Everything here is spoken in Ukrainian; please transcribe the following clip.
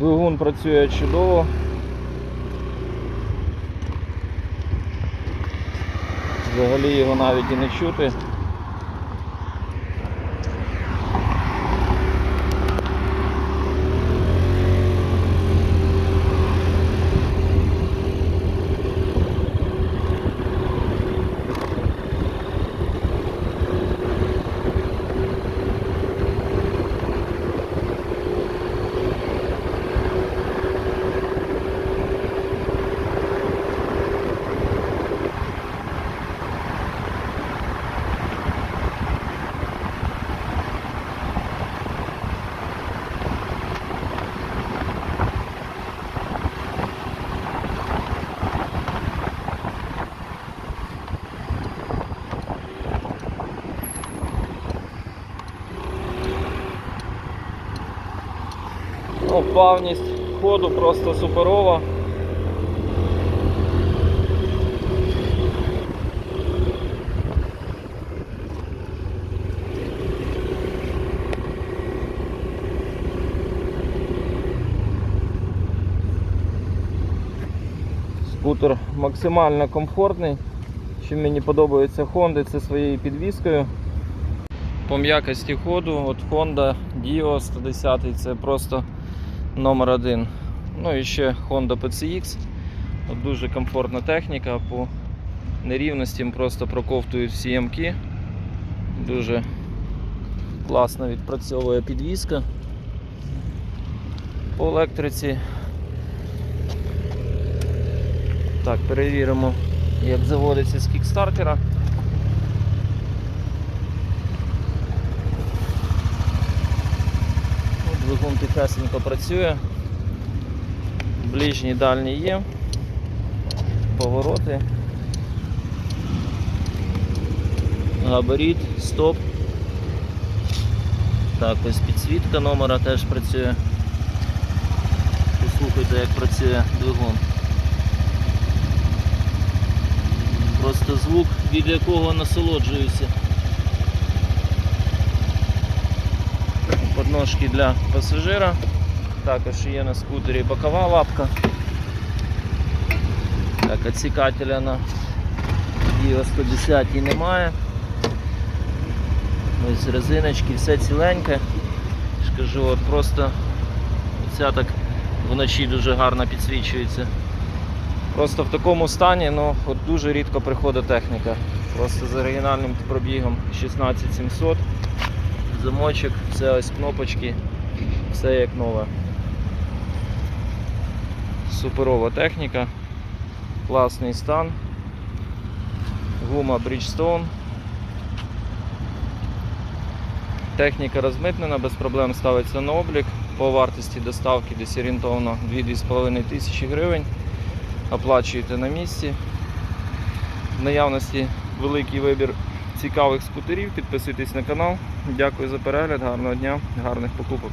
Двигун працює чудово. Взагалі його навіть і не чути. Плавність ходу просто суперова. Скутер максимально комфортний. Чим мені подобається Honda, це своєю підвіскою. По м'якості ходу, от Honda Dio 110 це просто номер один. Ну і ще Honda PCX. От дуже комфортна техніка, по нерівностям просто проковтують всі ямки. Дуже класно відпрацьовує підвіска. По електриці. Так, перевіримо, як заводиться з кікстартера. Ну, Двигун тихесенько працює. Ближній дальній є. Повороти. Габарит, стоп. Так, ось підсвітка номера теж працює. Послухайте, як працює двигун. Просто звук, від якого насолоджуюся. Подножки для пасажира. Також є на скутері бокова лапка. Так, відсікателя на Діо 110 немає. Ось резиночки, все ціленьке. ж кажу, от просто ця так вночі дуже гарно підсвічується. Просто в такому стані ну, от дуже рідко приходить техніка. Просто з оригінальним пробігом 16700. Замочок, це ось кнопочки, все як нове. Суперова техніка, класний стан. Гума Bridgestone. Техніка розмитнена, без проблем ставиться на облік. По вартості доставки десь орієнтовно 2-2,5 тисячі гривень. Оплачуєте на місці. В наявності великий вибір цікавих скутерів. Підписуйтесь на канал. Дякую за перегляд, гарного дня, гарних покупок.